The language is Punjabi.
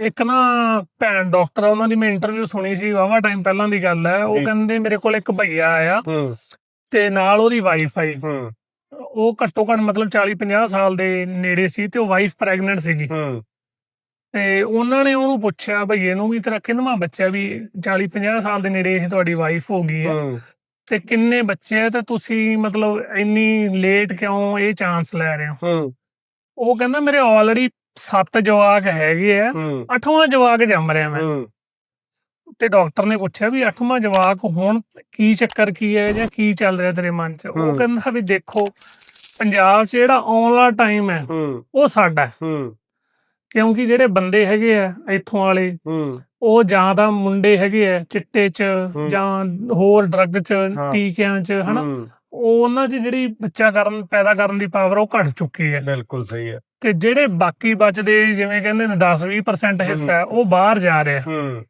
ਇੱਕ ਨਾ ਭੈਣ ਡਾਕਟਰ ਆ ਉਹਨਾਂ ਦੀ ਮੈਂ ਇੰਟਰਵਿਊ ਸੁਣੀ ਸੀ ਵਾਵਾ ਟਾਈਮ ਪਹਿਲਾਂ ਦੀ ਗੱਲ ਹੈ। ਉਹ। ਕਹਿੰਦੇ ਮੇਰੇ ਕੋਲ ਇੱਕ ਭਈਆ ਆਇਆ ਹੂੰ। ਤੇ ਨਾਲ ਉਹਦੀ ਵਾਈਫ ਆਈ। ਹੂੰ। ਉਹ ਘੱਟੋ ਘੱਟ ਮਤਲਬ 40 50 ਸਾਲ ਦੇ ਨੇੜੇ ਸੀ ਤੇ ਉਹ ਵਾਈਫ ਪ੍ਰੈਗਨੈਂਟ ਸੀਗੀ। ਹੂੰ। ਤੇ ਉਹਨਾਂ ਨੇ ਉਹਨੂੰ ਪੁੱਛਿਆ ਭਈਏ ਨੂੰ ਵੀ ਤੇਰਾ ਕਿੰਨਵਾਂ ਬੱਚਾ ਵੀ 40 50 ਸਾਲ ਦੇ ਨੇੜੇ ਇਹ ਤੁਹਾਡੀ ਵਾਈਫ ਹੋ ਗਈ ਹੈ। ਹੂੰ। ਤੇ ਕਿੰਨੇ ਬੱਚੇ ਆ ਤੇ ਤੁਸੀਂ ਮਤਲਬ ਇੰਨੀ ਲੇਟ ਕਿਉਂ ਇਹ ਚਾਂਸ ਲੈ ਰਹੇ ਹੋ? ਹੂੰ। ਉਹ ਕਹਿੰਦਾ ਮੇਰੇ ਆਲਰੇਡੀ 7 ਜਵਾਕ ਹੈਗੇ ਆ ਹੂੰ। ਅੱਠਵਾਂ ਜਵਾਕ ਜੰਮ ਰਿਹਾ ਮੈਂ। ਹੂੰ। ਤੇ ਡਾਕਟਰ ਨੇ ਪੁੱਛਿਆ ਵੀ ਅੱਠਵਾਂ ਜਵਾਕ ਹੁਣ ਕੀ ਚੱਕਰ ਕੀ ਹੈ ਜਾਂ ਕੀ ਚੱਲ ਰਿਹਾ ਤੇਰੇ ਮਨ 'ਚ? ਉਹ ਹੂੰ। ਕਹਿੰਦਾ ਵੀ ਦੇਖੋ ਪੰਜਾਬ 'ਚ ਜਿਹੜਾ ਆਉਣ ਵਾਲਾ ਟਾਈਮ ਹੈ ਹੂੰ। ਉਹ ਸਾਡਾ ਹੈ। ਹੂੰ। ਕਿਉਂਕਿ ਜਿਹੜੇ ਬੰਦੇ ਹੈਗੇ ਆ ਇੱਥੋਂ ਵਾਲੇ ਹੂੰ। ਉਹ ਜਾਂ ਤਾਂ ਮੁੰਡੇ ਹੈਗੇ ਆ ਚਿੱਟੇ 'ਚ ਹੂੰ। ਜਾਂ ਹੋਰ ਡਰੱਗ 'ਚ ਹਾਂ। ਟੀਕਿਆਂ 'ਚ ਹਨਾ? ਹੂੰ, ਉਹ ਉਹਨਾਂ 'ਚ ਜਿਹੜੀ ਬੱਚਾ ਕਰਨ ਪੈਦਾ ਕਰਨ ਦੀ ਪਾਵਰ ਉਹ ਘਟ ਚੁੱਕੀ ਹੈ। ਬਿਲਕੁਲ ਸਹੀ ਹੈ। ਤੇ ਜਿਹੜੇ ਬਾਕੀ ਬਚਦੇ ਜਿਵੇਂ ਕਹਿੰਦੇ ਨੇ 10-20% ਹਿੱਸਾ ਹੈ, ਉਹ ਬਾਹਰ ਜਾ ਰਿਹਾ। ਹੂੰ।